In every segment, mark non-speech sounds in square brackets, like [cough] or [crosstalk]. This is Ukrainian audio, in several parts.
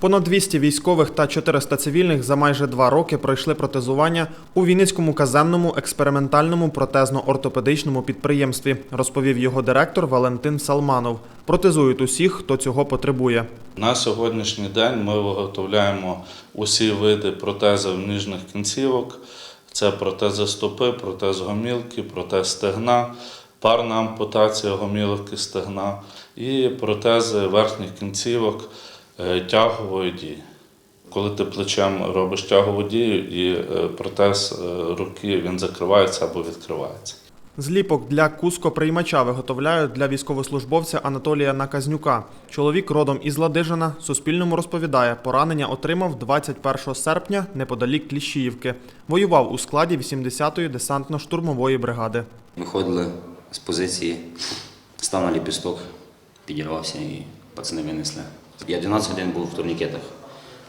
Понад 200 військових та 400 цивільних за майже два роки пройшли протезування у Вінницькому казенному експериментальному протезно-ортопедичному підприємстві, розповів його директор Валентин Салманов. Протезують усіх, хто цього потребує. На сьогоднішній день ми виготовляємо усі види протезів ніжних кінцівок. Це протези стопи, протез гомілки, протез стегна, парна ампутація гомілки стегна і протези верхніх кінцівок тягової дії. Коли ти плечем робиш тягову дію, і е, протез е, руки він закривається або відкривається. Зліпок для кускоприймача виготовляють для військовослужбовця Анатолія Наказнюка. Чоловік родом із Ладижина Суспільному розповідає, поранення отримав 21 серпня неподалік Кліщіївки. Воював у складі 80-ї десантно-штурмової бригади. Виходили з позиції, став на ліпісток, підірвався і пацани винесли. Я 12 годин був в турнікетах.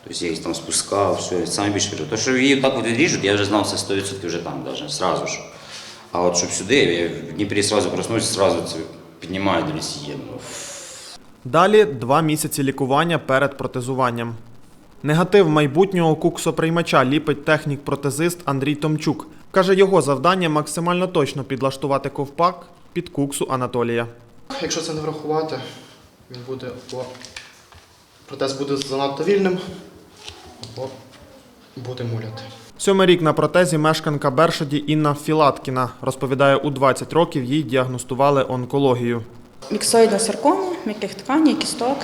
Тобто я їх там спускав, все, саме більше. То, що її так от відріжуть, я вже знав це 100% вже там, навіть, сразу ж. А от щоб сюди, я в Дніпрі сразу проснувся, сразу це піднімаю, є. ну, Далі два місяці лікування перед протезуванням. Негатив майбутнього куксоприймача ліпить технік-протезист Андрій Томчук. Каже, його завдання максимально точно підлаштувати ковпак під куксу Анатолія. Якщо це не врахувати, він буде або протез буде занадто вільним, або буде муляти. Сьомий рік на протезі мешканка Бершаді Інна Філаткіна. Розповідає, у 20 років їй діагностували онкологію. Міксоїдна саркома, м'яких тканей, кісток.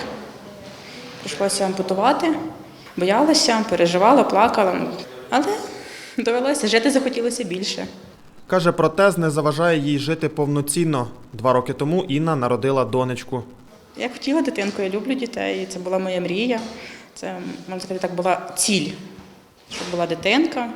Прийшлося ампутувати. Боялася, переживала, плакала. Але довелося, жити захотілося більше. Каже, протез не заважає їй жити повноцінно. Два роки тому Інна народила донечку. Я хотіла дитинку, я люблю дітей. Це була моя мрія. Це, можна сказати, так була ціль, щоб була дитинка.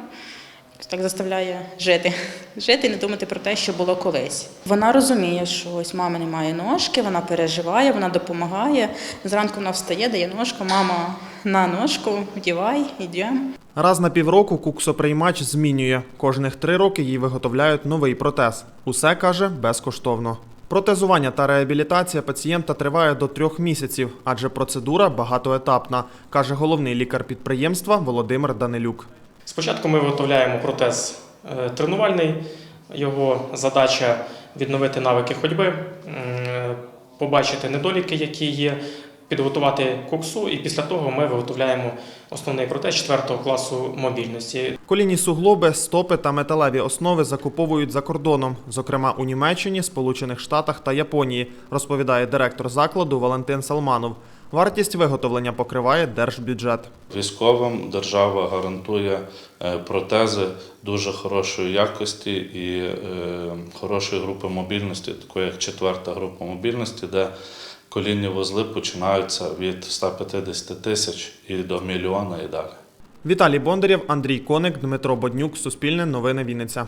Так заставляє жити. [laughs] Жити і не думати про те, що було колись. Вона розуміє, що ось мама не має ножки, вона переживає, вона допомагає. Зранку вона встає, дає ножку, мама на ножку, вдівай, йдемо. Раз на півроку куксоприймач змінює. Кожних три роки їй виготовляють новий протез. Усе каже безкоштовно. Протезування та реабілітація пацієнта триває до трьох місяців, адже процедура багатоетапна, каже головний лікар підприємства Володимир Данилюк. Спочатку ми виготовляємо протез е, тренувальний. Його задача відновити навики ходьби, побачити недоліки, які є, підготувати коксу, і після того ми виготовляємо основний протез 4 класу мобільності. Колінні суглоби, стопи та металеві основи закуповують за кордоном, зокрема у Німеччині, Сполучених Штатах та Японії, розповідає директор закладу Валентин Салманов. Вартість виготовлення покриває держбюджет. Військовим держава гарантує е, протези дуже хорошої якості і е, хорошої групи мобільності, такої як четверта група мобільності, де колінні вузли починаються від 150 тисяч і до мільйона і далі. Віталій Бондарєв, Андрій Коник, Дмитро Боднюк, Суспільне новини Вінниця.